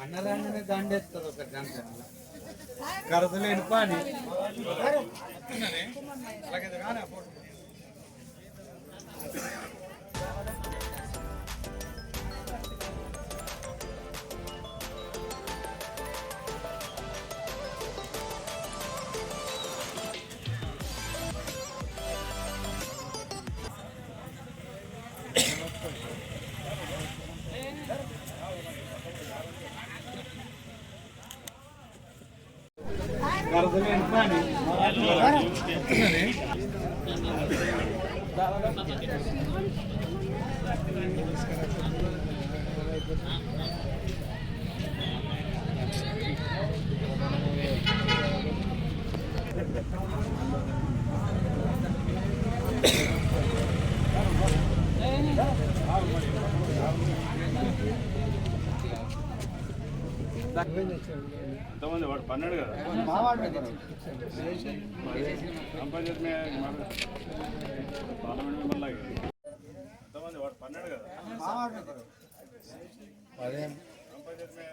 అన్నరాగానే దండేస్తారు ఒక గంట కరదలేని పని కరదలేని పని ఎంతమంది? వాడు పన్నెండు కదా? గ్రామ పార్లమెంట్ మెంబర్ ఎంతమంది? వాడు పన్నెండు కదా? గ్రామ పంచాయతీ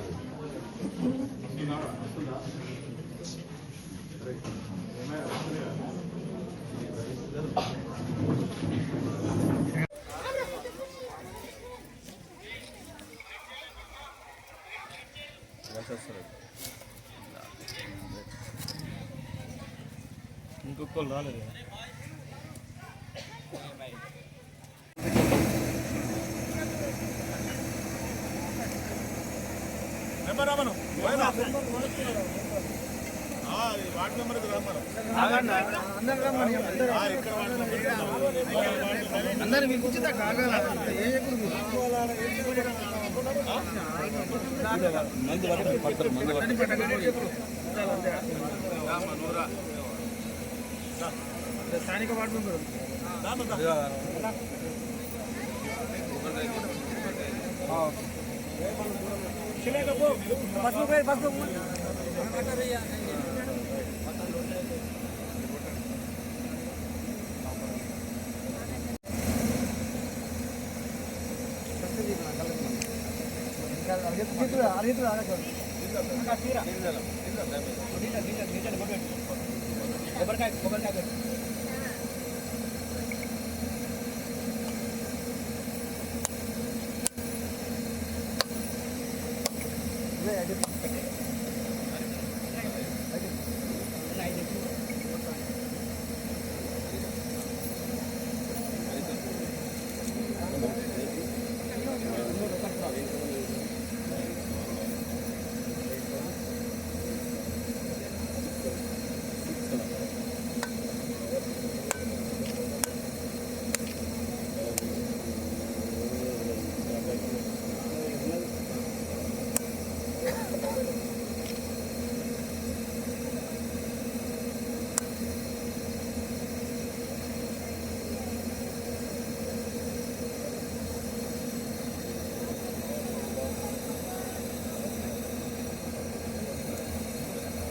పార్లమెంట్ లాగే రాలేదు నెంబర్ రమ్మను వార్డు నెంబర్కి రమ్మను అందరు మీకు ఉచిత కాగల స్థానిక వార్డు మెంబర్ ఉన్నాయి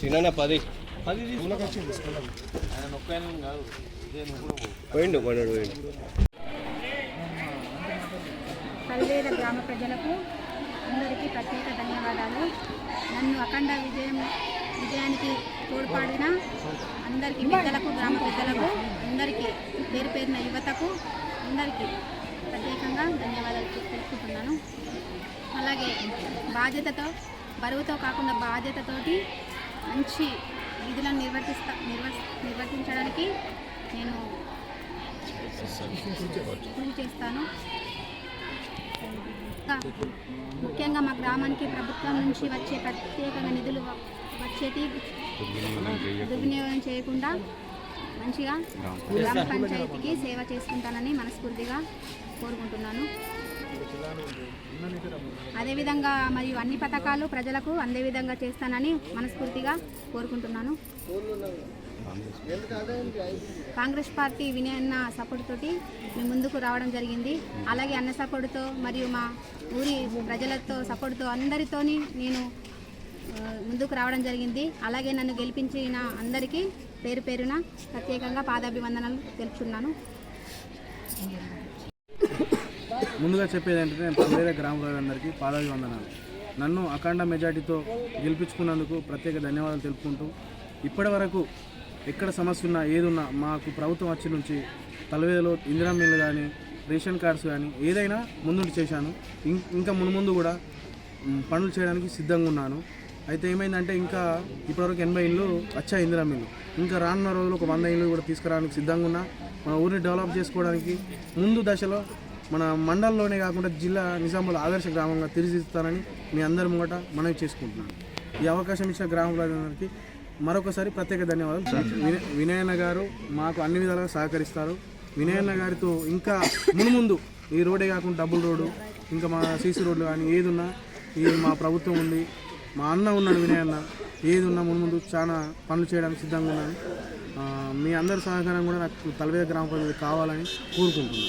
Si no la podéis. పోయిండు పోయినాడు పోయిండు. పల్వేల గ్రామ ప్రజలకు అందరికీ ప్రత్యేక ధన్యవాదాలు. నన్ను అఖండ విజయం విజయానికి తోడ్పాడిన అందరికీ పెద్దలకు గ్రామ పెద్దలకు అందరికీ పేరు పేరున యువతకు అందరికీ ప్రత్యేకంగా ధన్యవాదాలు తెలుసుకుంటున్నాను అలాగే బాధ్యతతో బరువుతో కాకుండా బాధ్యతతోటి మంచి విధులను నిర్వర్తిస్తా నిర్వ నిర్వర్తించడానికి నేను కృషి చేస్తాను. ఇంకా ముఖ్యంగా మా గ్రామానికి ప్రభుత్వం నుంచి వచ్చే ప్రత్యేకంగా నిధులు వ- వచ్చేటి దుర్వినియోగం చేయకుండా మంచిగా గ్రామ పంచాయతీకి సేవ చేసుకుంటానని మనస్ఫూర్తిగా కోరుకుంటున్నాను. అదేవిధంగా మరియు అన్ని పథకాలు ప్రజలకు అందే విధంగా చేస్తానని మనస్ఫూర్తిగా కోరుకుంటున్నాను. కాంగ్రెస్ పార్టీ వినయన్న సపోర్ట్ తోటి మేము ముందుకు రావడం జరిగింది. అలాగే అన్న సపోర్టుతో మరియు మా ఊరి ప్రజలతో సపోర్టుతో అందరితోని నేను ముందుకు రావడం జరిగింది. అలాగే నన్ను గెలిపించిన అందరికీ పేరు పేరున ప్రత్యేకంగా పాదాభివందనలు తెలుపుతున్నాను. ముందుగా చెప్పేది ఏంటంటే నేను పల్లెల గ్రామ వందనాలు నన్ను అఖండ మెజార్టీతో గెలిపించుకున్నందుకు ప్రత్యేక ధన్యవాదాలు తెలుపుకుంటూ ఇప్పటి వరకు ఎక్కడ సమస్య ఉన్నా ఏదున్నా మాకు ప్రభుత్వం వచ్చి నుంచి తలవేదలో ఇందిరా మిల్లు కానీ రేషన్ కార్డ్స్ కానీ ఏదైనా ముందుండి చేశాను. ఇంకా మునుముందు కూడా పనులు చేయడానికి సిద్ధంగా ఉన్నాను. అయితే ఏమైందంటే ఇంకా ఇప్పటివరకు ఎనభై ఇళ్ళు వచ్చాయి ఇందిరా మిల్లు ఇంకా రానున్న రోజులు ఒక వంద ఇళ్ళు కూడా తీసుకురావడానికి సిద్ధంగా ఉన్నా. మన ఊరిని డెవలప్ చేసుకోవడానికి ముందు దశలో మన మండలంలోనే కాకుండా జిల్లా నిజామాబాద్ ఆదర్శ గ్రామంగా తీర్చిదిద్దుతానని మీ అందరి ముంగట మనవి చేసుకుంటున్నాను. ఈ అవకాశం ఇచ్చిన గ్రామ ప్రజలందరికీ మరొకసారి ప్రత్యేక ధన్యవాదాలు. వినయ్ వినయన్న గారు మాకు అన్ని విధాలుగా సహకరిస్తారు. వినయన్న గారితో ఇంకా మునుముందు ఈ రోడే కాకుండా డబుల్ రోడ్డు ఇంకా మా సీసీ రోడ్లు కానీ ఏది ఉన్నా ఈ మా ప్రభుత్వం ఉంది మా అన్న ఉన్నాడు వినయన్న ఏది ఉన్నా మునుముందు చాలా పనులు చేయడానికి సిద్ధంగా ఉన్నాను మీ అందరి సహకారం కూడా నాకు తలవేద గ్రామ ప్రజలకు కావాలని కోరుకుంటున్నాను.